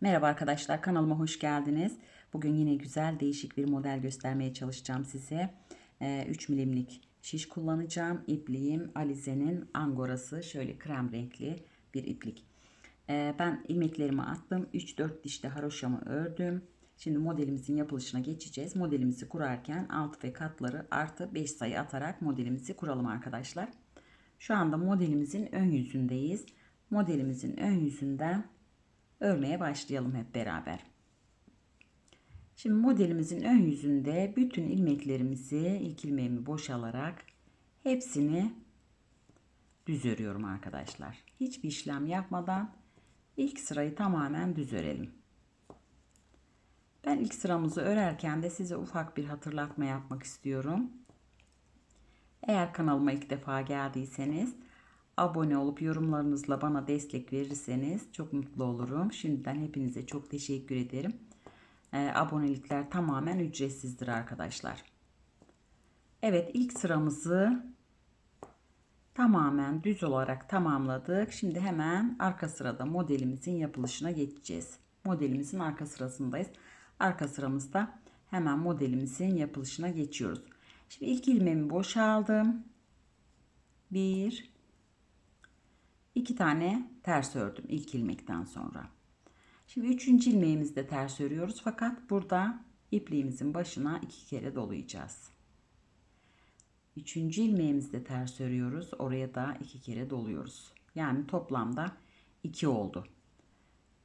Merhaba arkadaşlar kanalıma hoş geldiniz. Bugün yine güzel değişik bir model göstermeye çalışacağım size. Ee, 3 milimlik şiş kullanacağım. İpliğim Alize'nin angorası şöyle krem renkli bir iplik. Ee, ben ilmeklerimi attım. 3-4 dişte haroşamı ördüm. Şimdi modelimizin yapılışına geçeceğiz. Modelimizi kurarken alt ve katları artı 5 sayı atarak modelimizi kuralım arkadaşlar. Şu anda modelimizin ön yüzündeyiz. Modelimizin ön yüzünden örmeye başlayalım hep beraber. Şimdi modelimizin ön yüzünde bütün ilmeklerimizi ilk ilmeğimi boşalarak hepsini düz örüyorum arkadaşlar. Hiçbir işlem yapmadan ilk sırayı tamamen düz örelim. Ben ilk sıramızı örerken de size ufak bir hatırlatma yapmak istiyorum. Eğer kanalıma ilk defa geldiyseniz abone olup yorumlarınızla bana destek verirseniz çok mutlu olurum. Şimdiden hepinize çok teşekkür ederim. E, abonelikler tamamen ücretsizdir arkadaşlar. Evet ilk sıramızı tamamen düz olarak tamamladık. Şimdi hemen arka sırada modelimizin yapılışına geçeceğiz. Modelimizin arka sırasındayız. Arka sıramızda hemen modelimizin yapılışına geçiyoruz. Şimdi ilk ilmeğimi boşaldım. Bir, iki tane ters ördüm ilk ilmekten sonra. Şimdi üçüncü ilmeğimizde ters örüyoruz fakat burada ipliğimizin başına iki kere dolayacağız. Üçüncü ilmeğimizde ters örüyoruz. Oraya da iki kere doluyoruz. Yani toplamda iki oldu.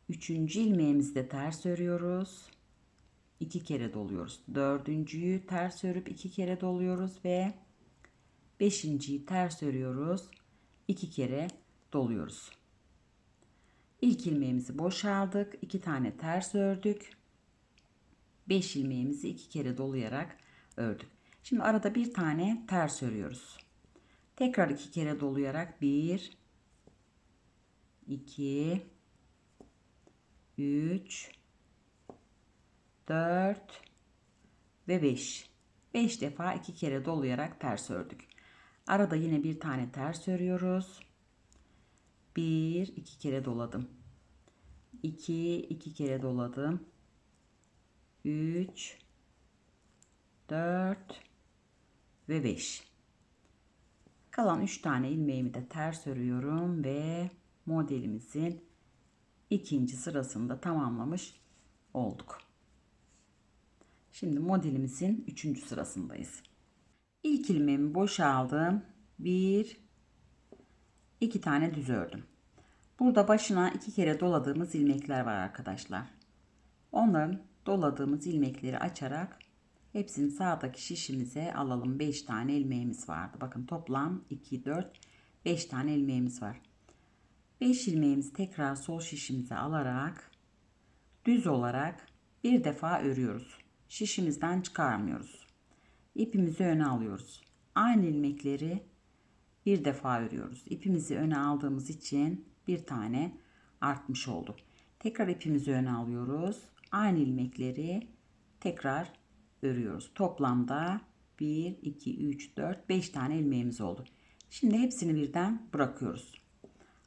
Üçüncü ilmeğimizde ters örüyoruz. iki kere doluyoruz. Dördüncüyü ters örüp iki kere doluyoruz ve beşinciyi ters örüyoruz. iki kere doluyoruz. İlk ilmeğimizi boşaldık. iki tane ters ördük. 5 ilmeğimizi iki kere dolayarak ördük. Şimdi arada bir tane ters örüyoruz. Tekrar iki kere dolayarak 1 2 3 4 ve 5. 5 defa iki kere dolayarak ters ördük. Arada yine bir tane ters örüyoruz. 1 2 kere doladım. 2 2 kere doladım. 3 4 ve 5. Kalan 3 tane ilmeğimi de ters örüyorum ve modelimizin ikinci sırasında tamamlamış olduk. Şimdi modelimizin üçüncü sırasındayız. İlk ilmeğimi boşaldım. 1 2 tane düz ördüm. Burada başına iki kere doladığımız ilmekler var arkadaşlar. Onların doladığımız ilmekleri açarak hepsini sağdaki şişimize alalım. 5 tane ilmeğimiz vardı. Bakın toplam 2, 4, 5 tane ilmeğimiz var. 5 ilmeğimizi tekrar sol şişimize alarak düz olarak bir defa örüyoruz. Şişimizden çıkarmıyoruz. İpimizi öne alıyoruz. Aynı ilmekleri bir defa örüyoruz. İpimizi öne aldığımız için bir tane artmış oldu. Tekrar ipimizi öne alıyoruz. Aynı ilmekleri tekrar örüyoruz. Toplamda 1, 2, 3, 4, 5 tane ilmeğimiz oldu. Şimdi hepsini birden bırakıyoruz.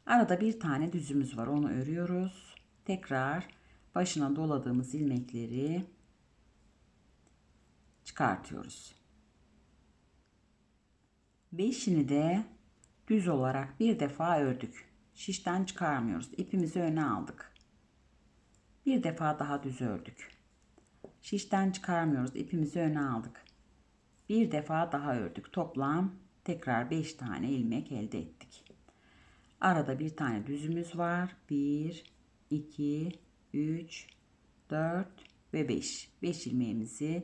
Arada bir tane düzümüz var. Onu örüyoruz. Tekrar başına doladığımız ilmekleri çıkartıyoruz. Beşini de düz olarak bir defa ördük. Şişten çıkarmıyoruz. İpimizi öne aldık. Bir defa daha düz ördük. Şişten çıkarmıyoruz. İpimizi öne aldık. Bir defa daha ördük. Toplam tekrar 5 tane ilmek elde ettik. Arada bir tane düzümüz var. 1, 2, 3, 4 ve 5. 5 ilmeğimizi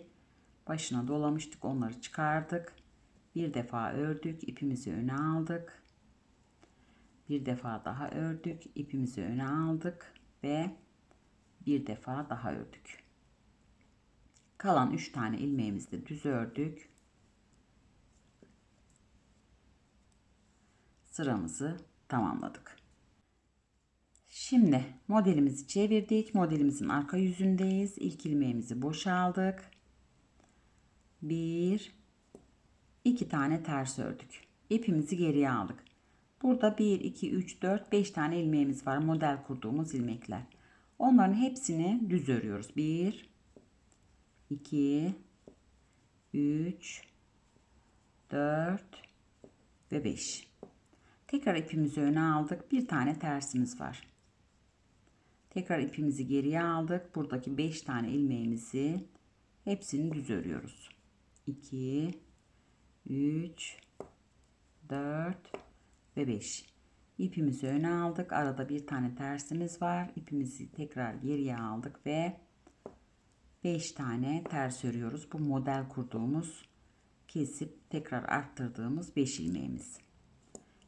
başına dolamıştık. Onları çıkardık. Bir defa ördük. ipimizi öne aldık. Bir defa daha ördük. ipimizi öne aldık ve bir defa daha ördük. Kalan 3 tane ilmeğimizi düz ördük. Sıramızı tamamladık. Şimdi modelimizi çevirdik. Modelimizin arka yüzündeyiz. İlk ilmeğimizi boşaldık. 1 2 tane ters ördük. İpimizi geriye aldık. Burada 1, 2, 3, 4, 5 tane ilmeğimiz var. Model kurduğumuz ilmekler. Onların hepsini düz örüyoruz. 1 2 3 4 ve 5. Tekrar ipimizi öne aldık. Bir tane tersimiz var. Tekrar ipimizi geriye aldık. Buradaki 5 tane ilmeğimizi hepsini düz örüyoruz. 2 3 4 ve 5. İpimizi öne aldık. Arada bir tane tersimiz var. İpimizi tekrar geriye aldık ve 5 tane ters örüyoruz. Bu model kurduğumuz kesip tekrar arttırdığımız 5 ilmeğimiz.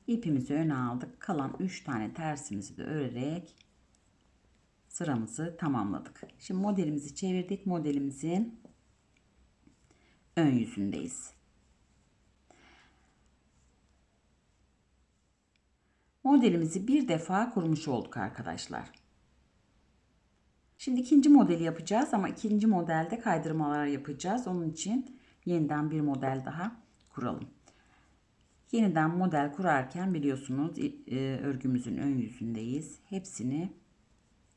İpimizi öne aldık. Kalan 3 tane tersimizi de örerek sıramızı tamamladık. Şimdi modelimizi çevirdik. Modelimizin ön yüzündeyiz. Modelimizi bir defa kurmuş olduk arkadaşlar. Şimdi ikinci modeli yapacağız ama ikinci modelde kaydırmalar yapacağız. Onun için yeniden bir model daha kuralım. Yeniden model kurarken biliyorsunuz e, örgümüzün ön yüzündeyiz. Hepsini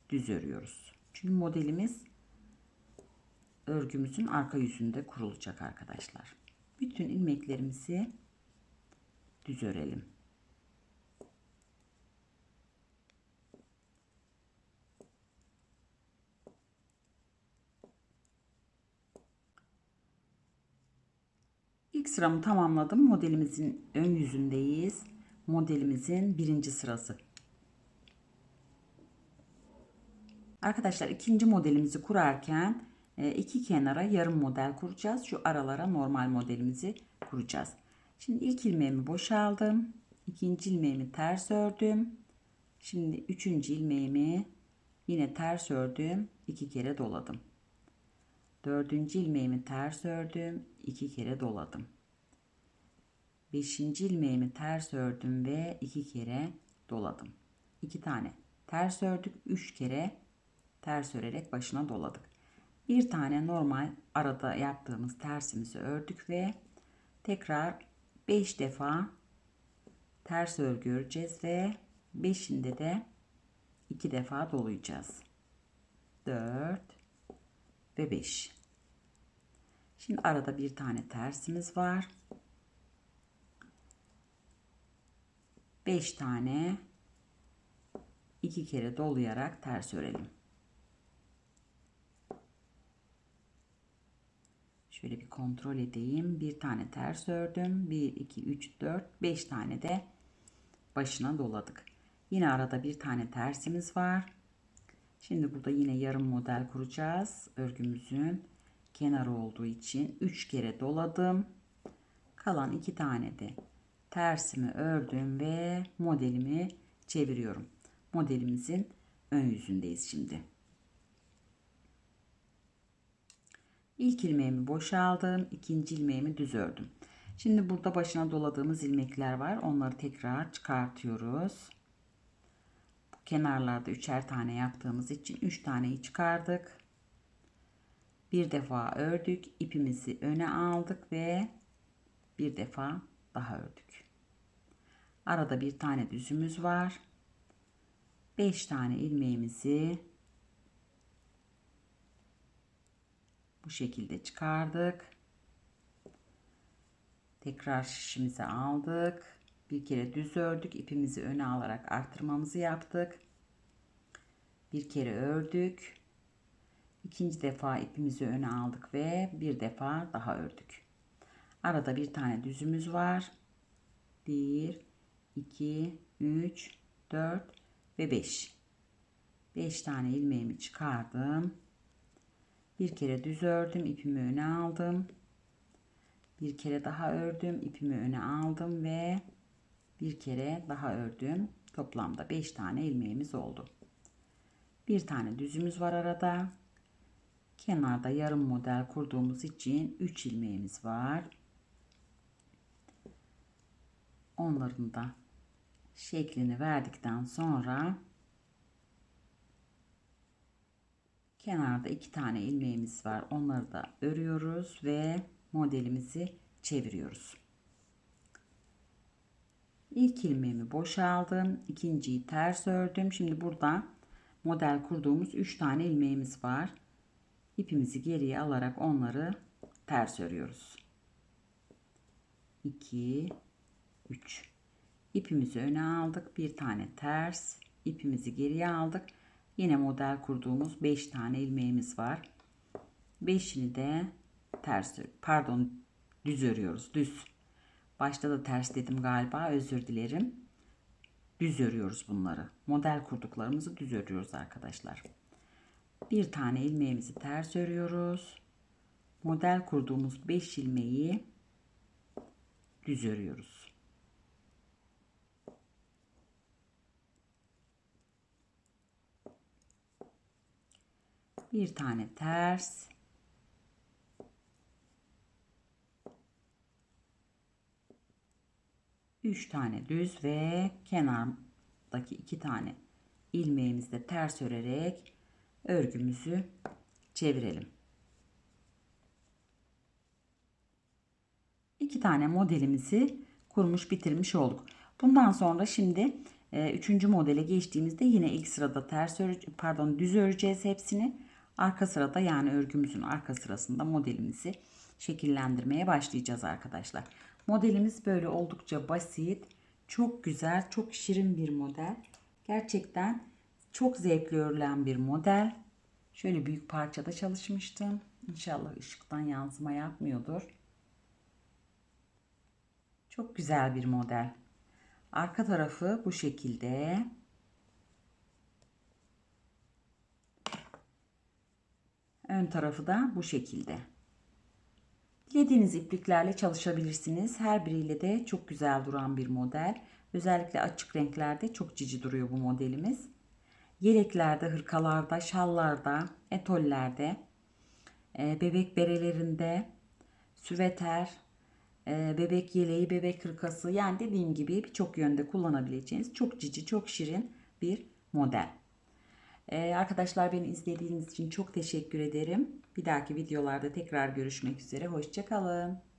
düz örüyoruz. Çünkü modelimiz örgümüzün arka yüzünde kurulacak arkadaşlar. Bütün ilmeklerimizi düz örelim. İlk sıramı tamamladım. Modelimizin ön yüzündeyiz. Modelimizin birinci sırası. Arkadaşlar ikinci modelimizi kurarken e, iki kenara yarım model kuracağız. Şu aralara normal modelimizi kuracağız. Şimdi ilk ilmeğimi boşaldım. ikinci ilmeğimi ters ördüm. Şimdi üçüncü ilmeğimi yine ters ördüm. iki kere doladım. Dördüncü ilmeğimi ters ördüm. iki kere doladım. Beşinci ilmeğimi ters ördüm ve iki kere doladım. İki tane ters ördük. Üç kere ters örerek başına doladık. Bir tane normal arada yaptığımız tersimizi ördük ve tekrar 5 defa ters örgü öreceğiz ve 5'inde de 2 defa dolayacağız. 4 ve 5. Şimdi arada bir tane tersimiz var. 5 tane 2 kere dolayarak ters örelim. Şöyle bir kontrol edeyim. Bir tane ters ördüm. 1, 2, 3, 4, 5 tane de başına doladık. Yine arada bir tane tersimiz var. Şimdi burada yine yarım model kuracağız. Örgümüzün kenarı olduğu için 3 kere doladım. Kalan 2 tane de tersimi ördüm ve modelimi çeviriyorum. Modelimizin ön yüzündeyiz şimdi. İlk ilmeğimi boşaldım. ikinci ilmeğimi düz ördüm. Şimdi burada başına doladığımız ilmekler var. Onları tekrar çıkartıyoruz. Bu kenarlarda üçer tane yaptığımız için üç taneyi çıkardık. Bir defa ördük. ipimizi öne aldık ve bir defa daha ördük. Arada bir tane düzümüz var. Beş tane ilmeğimizi bu şekilde çıkardık. Tekrar şişimizi aldık. Bir kere düz ördük. ipimizi öne alarak arttırmamızı yaptık. Bir kere ördük. İkinci defa ipimizi öne aldık ve bir defa daha ördük. Arada bir tane düzümüz var. 1 2 3 4 ve 5. 5 tane ilmeğimi çıkardım. Bir kere düz ördüm, ipimi öne aldım. Bir kere daha ördüm, ipimi öne aldım ve bir kere daha ördüm. Toplamda 5 tane ilmeğimiz oldu. Bir tane düzümüz var arada. Kenarda yarım model kurduğumuz için 3 ilmeğimiz var. Onların da şeklini verdikten sonra Kenarda iki tane ilmeğimiz var. Onları da örüyoruz ve modelimizi çeviriyoruz. İlk ilmeğimi boşaldım. ikinciyi ters ördüm. Şimdi burada model kurduğumuz 3 tane ilmeğimiz var. İpimizi geriye alarak onları ters örüyoruz. 2 3 İpimizi öne aldık. Bir tane ters. ipimizi geriye aldık. Yine model kurduğumuz 5 tane ilmeğimiz var. 5'ini de ters pardon düz örüyoruz. Düz. Başta da ters dedim galiba. Özür dilerim. Düz örüyoruz bunları. Model kurduklarımızı düz örüyoruz arkadaşlar. Bir tane ilmeğimizi ters örüyoruz. Model kurduğumuz 5 ilmeği düz örüyoruz. Bir tane ters. Üç tane düz ve kenardaki iki tane ilmeğimizde ters örerek örgümüzü çevirelim. İki tane modelimizi kurmuş bitirmiş olduk. Bundan sonra şimdi e, üçüncü modele geçtiğimizde yine ilk sırada ters pardon düz öreceğiz hepsini. Arka sırada yani örgümüzün arka sırasında modelimizi şekillendirmeye başlayacağız arkadaşlar. Modelimiz böyle oldukça basit, çok güzel, çok şirin bir model. Gerçekten çok zevkli örülen bir model. Şöyle büyük parçada çalışmıştım. İnşallah ışıktan yansıma yapmıyordur. Çok güzel bir model. Arka tarafı bu şekilde. Ön tarafı da bu şekilde. Dilediğiniz ipliklerle çalışabilirsiniz. Her biriyle de çok güzel duran bir model. Özellikle açık renklerde çok cici duruyor bu modelimiz. Yeleklerde, hırkalarda, şallarda, etollerde, e, bebek berelerinde, süveter, e, bebek yeleği, bebek hırkası yani dediğim gibi birçok yönde kullanabileceğiniz çok cici, çok şirin bir model. Ee, arkadaşlar beni izlediğiniz için çok teşekkür ederim. Bir dahaki videolarda tekrar görüşmek üzere. Hoşçakalın.